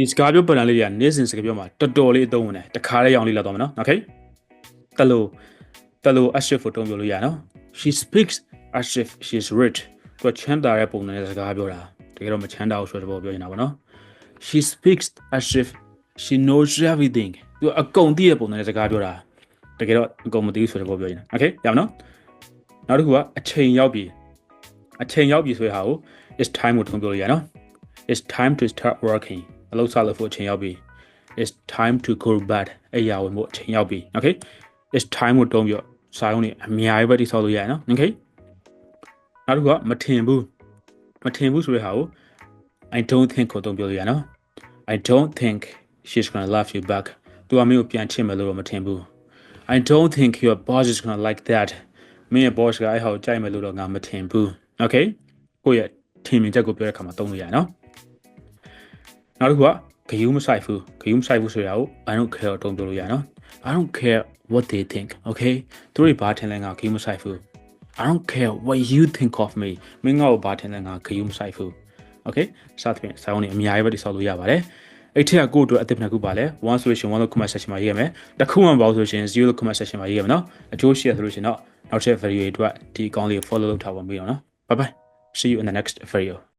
ဒီစကားပြောပတ်တန်လေးတွေကနေ့စဉ်စကားပြောမှာတော်တော်လေးအသုံးဝင်တယ်တခါလေးရောင်လေးလောက်တော့မယ်နော် okay တလို့တလို့ as if ကိုတုံးပြောလို့ရနော် she speaks as if she's rich သူကချမ်းသာတဲ့ပုံနဲ့စကားပြောတာတကယ်တော့မချမ်းသာဘူးဆိုတဲ့ဘောပြောနေတာပါနော် she speaks as if she knows everything သူကအကုန်သိတဲ့ပုံနဲ့စကားပြောတာတကယ်တော့အကုန်မသိဘူးဆိုတဲ့ဘောပြောနေတာ okay ရအောင်နော်နောက်တစ်ခုကအချိန်ရောက်ပြီအချိန်ရောက်ပြီဆိုတဲ့ဟာကို it's time ကိုတုံးပြောလို့ရနော် it's time to start working အလုပ်စလုပ်ဖို့အချိန်ရောက်ပြီ it's time to go to bed အဲ့ရဝင်ဖို့အချိန်ရောက်ပြီ okay it's time ကိုတုံးပြောစာရုံးနေအများကြီးပဲတိဆောက်လို့ရတယ်နော် okay နောက်တစ်ခုကမထင်ဘူးမထင်ဘူးဆိုတဲ့ဟာကို I don't think ကိုတုံးပြောလို့ရနော် I don't think she's going to love you back သူကမင်းကိုပြန်ချစ်မယ်လို့တော့မထင်ဘူး I don't think your boss is going to like that မင်းရဲ့ boss ကအဲ့ဟာကိုကြိုက်မယ်လို့တော့ငါမထင်ဘူး okay ကိုယ့်ရဲ့ထင်မြင်ချက်ကိုပြောတဲ့အခါမှာတုံးလို့ရတယ်နော် နောက်တစ်ခုကဂယုမဆိုင်ဘူးဂယုမဆိုင်ဘူးဆိုတာကို I don't care တော့ပြောလို့ရနော် I don't care what they think okay သူတို့ဘာထင်လဲငါဂယုမဆိုင်ဘူး I don't care what you think of me မင်းငါ့ကိုဘာထင်လဲငါဂယုမဆိုင်ဘူး okay စသဖြင့်စာအုပ်နေအများကြီးပဲတိဆောက်လို့ရပါတယ်အဲ့ထက်ကကိုယ့်အတွက်အသစ်နှစ်ခုပါလဲ1ဆိုရှင်1လို့ comment section မှာရေးရမယ်တစ်ခုမှမပေါ့ဆိုရှင်0လို့ comment section မှာရေးရမယ်နော်အကျိုးရှိရဆိုလို့ရှင်တော့နောက်ထပ် video တွေအတွက်ဒီအကောင့်လေးကို follow လုပ်ထားပါမယ်နော် bye bye see you in the next video